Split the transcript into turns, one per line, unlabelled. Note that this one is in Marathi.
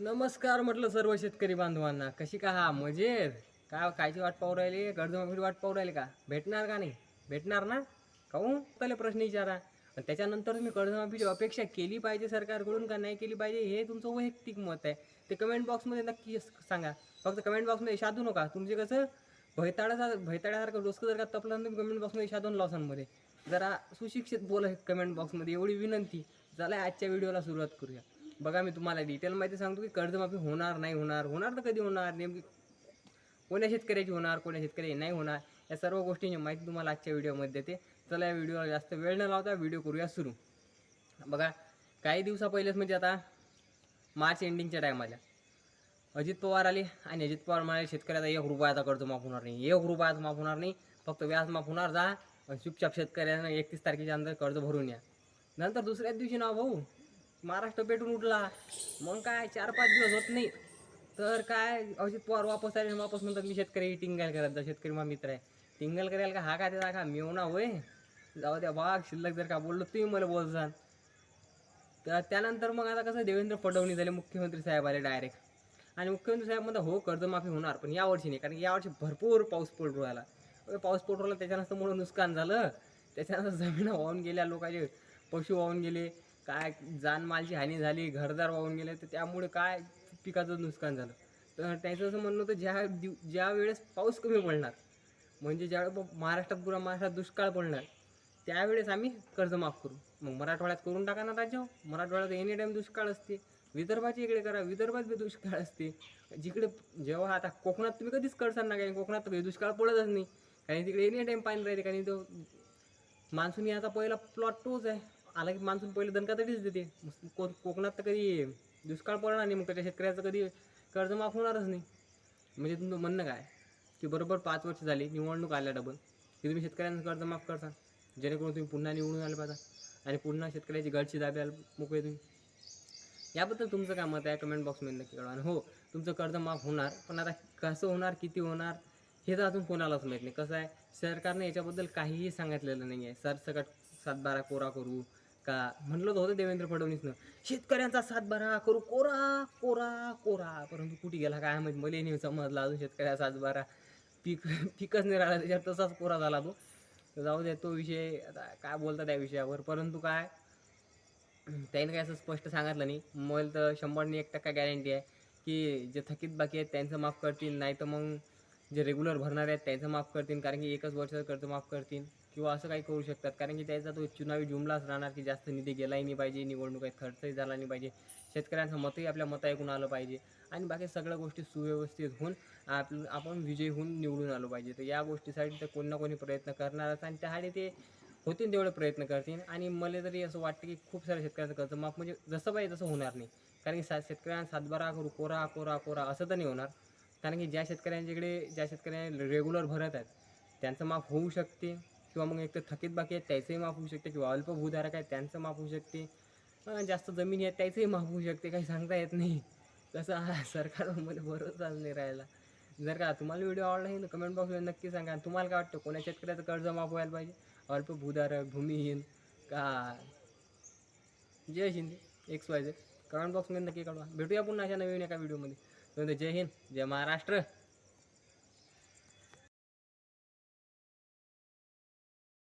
नमस्कार म्हटलं सर्व शेतकरी बांधवांना. कशी का हा? मजेत? काय कायची वाट पाहू राहिली? कर्जमाफी वाट पाहू राहिली का? भेटणार का नाही? भेटणार ना? काहून? त्याला प्रश्न विचारा. आणि त्याच्यानंतर तुम्ही कर्जमाफीची अपेक्षा केली पाहिजे सरकारकडून का नाही केली पाहिजे हे तुमचं वैयक्तिक मत आहे. ते कमेंट बॉक्समध्ये नक्की सांगा. फक्त कमेंट बॉक्समध्ये शाधू नका. तुमचे कसं भैताळा भैताळ्यासारखं डोसकं जर का तपलं तुम्ही कमेंट बॉक्समध्ये शाधून लॉसांमध्ये जरा सुशिक्षित बोला कमेंट बॉक्समध्ये एवढी विनंती. झाला आजच्या व्हिडिओला सुरुवात करूया. बघा मी तुम्हाला डिटेल माहिती सांगतो की कर्जमाफी होणार नाही होणार होणार तर कधी होणार? नेमकी कोण्या शेतकऱ्याची होणार कोण्या शेतकऱ्याची नाही होणार? या सर्व गोष्टींची माहिती तुम्हाला आजच्या व्हिडिओमध्ये देते. चला या व्हिडिओला जास्त वेळ न लावता व्हिडिओ करूया सुरू. बघा काही दिवसा पहिलेच म्हणजे आता मार्च एंडिंगच्या टायमाला अजित पवार आले आणि अजित पवार म्हणाले शेतकऱ्याचा एक रुपयाचा कर्ज माफ होणार नाही. एक रुपयाचा माफ होणार नाही. फक्त व्याज माफ होणार जा आणि चुपचाप शेतकऱ्यांना एकतीस तारखेच्या अंदर कर्ज भरून या. नंतर दुसऱ्याच दिवशी ना भाऊ महाराष्ट्र पेटून उठला. मग काय चार पाच दिवस होत नाही तर काय अजित पवार वापस आले आणि वापस म्हणतात मी शेतकरी टिंगल करत जा शेतकरी माझा मित्र आहे. टिंगल करायला का हा काय त्याचा का मेवना होय? जाऊ द्या बाग शिल्लक जर का बोललो तुम्ही मला बोलसान. तर त्यानंतर मग आता कसं देवेंद्र फडणवीस झाले मुख्यमंत्री साहेब आले डायरेक्ट आणि मुख्यमंत्री साहेब म्हणतात हो कर्जमाफी होणार पण यावर्षी नाही कारण यावर्षी भरपूर पाऊस पडू राहिला. पाऊस पडू राहिला त्याच्यानंतर मुळे नुकसान झालं. त्याच्यानंतर जमीन वाहून गेल्या लोकांचे पशु वाहून गेले. काय जानमालची हानी झाली घरदार वाहून गेले तर त्यामुळे काय पिकाचं नुकसान झालं? तर त्यांचं असं म्हणणं होतं ज्या दिव ज्या वेळेस पाऊस कमी पडणार म्हणजे ज्यावेळेस महाराष्ट्रात पुरा महाराष्ट्रात दुष्काळ पडणार त्यावेळेस आम्ही कर्ज माफ करू. मग मराठवाड्यात करून टाका ना राज्य. मराठवाड्यात एनी टाईम दुष्काळ असते. विदर्भाची इकडे करा विदर्भात बी दुष्काळ असते. जिकडे जेव्हा आता कोकणात तुम्ही कधीच करसाल ना काही कोकणात तर दुष्काळ पडतच नाही. कारण तिकडे एनी टाईम पाणी राहते कारण तो मान्सून याचा पहिला प्लॉट तोच आहे. आला की मान्सून पहिले दणका तरीच देते को कोकणात तर कधी दुष्काळ पडणार नाही मग त्याच्या शेतकऱ्याचं कधी कर्ज माफ होणारच नाही. म्हणजे तुमचं म्हणणं काय? की बरोबर पाच वर्ष झाली निवडणूक आल्या डबल. की तुम्ही शेतकऱ्यांचं कर्ज माफ करता जेणेकरून तुम्ही पुन्हा निवडून आले पाहिजे आणि पुन्हा शेतकऱ्याची गळची दाब्याला मोकळे तुम्ही? याबद्दल तुमचं काय मत आहे? कमेंट बॉक्समध्ये नक्की कळवा. आणि हो तुमचं कर्ज माफ होणार पण आता कसं होणार किती होणार हे तर अजून कोणालाच माहीत नाही. कसं आहे? सरकारने याच्याबद्दल काहीही सांगितलेलं नाही आहे सरसकट सातबारा कोरा करू का? म्हणलं तर होतं देवेंद्र फडणवीसनं शेतकऱ्यांचा सातबारा करू कोरा कोरा कोरा. परंतु कुठे गेला काय माहिती? मला नाही समजला अजून शेतकऱ्याचा सातबारा पीक पिकच नाही राहिला त्याच्यात तसाच कोरा झाला तो. जाऊ दे तो विषय आता काय बोलता त्या विषयावर. परंतु काय? त्यांनी काय असं स्पष्ट सांगितलं नाही. मला तर शंभरने एक टक्का गॅरंटी आहे की जे थकीत बाकी आहेत त्यांचं माफ करतील. नाही तर मग जे रेग्युलर भरणार आहेत त्यांचं माफ करतील. कारण की एकच वर्षाचं कर्ज माफ करतील. किंवा असं काही करू शकतात. कारण की त्याचा तो चुनावी जुमलाच राहणार की जास्त निधी गेलाही नाही पाहिजे निवडणुकीत खर्चही झाला नाही पाहिजे. शेतकऱ्यांचं मतही आपल्या मत ऐकून आलं पाहिजे. आणि बाकी सगळ्या गोष्टी सुव्यवस्थित होऊन आप आपण विजयी होऊन निवडून आलो पाहिजे. तर या गोष्टीसाठी तर कोणी ना कोणी प्रयत्न करणारच आणि त्यासाठी ते होतील तेवढे प्रयत्न करतील. आणि मला तरी असं वाटतं की खूप साऱ्या शेतकऱ्यांचं कर्ज माफ म्हणजे जसं पाहिजे तसं होणार नाही. कारण की सा शेतकऱ्यांना सातबारा करू कोरा कोरा कोरा असं तर नाही होणार. कारण की ज्या शेतकऱ्यांच्याकडे ज्या शेतकऱ्यांना रेग्युलर भरत आहेत त्यांचं माफ होऊ शकते. किंवा मग एक तर थकीत बाकी आहेत त्याचंही माफ होऊ शकते किंवा अल्प भूधारक आहेत त्यांचं माफ होऊ शकते. जास्त जमिनी आहेत त्याचंही माफ होऊ शकते काही सांगता येत नाही. कसं हा सरकारमध्ये भरोसा नाही राहिला. जर का तुम्हाला व्हिडिओ आवडला आहे ना कमेंट बॉक्समध्ये नक्की सांगा. आणि तुम्हाला काय वाटतं कोणा शेतकऱ्याचं कर्ज माफ व्हायला पाहिजे? अल्प भूधारक भूमिहीन का? Jai Hind X Y Z comment बॉक्समध्ये नक्की कळवा. भेटूया पुन्हा अशा नवीन एका व्हिडिओमध्ये जय हिंद जय महाराष्ट्र.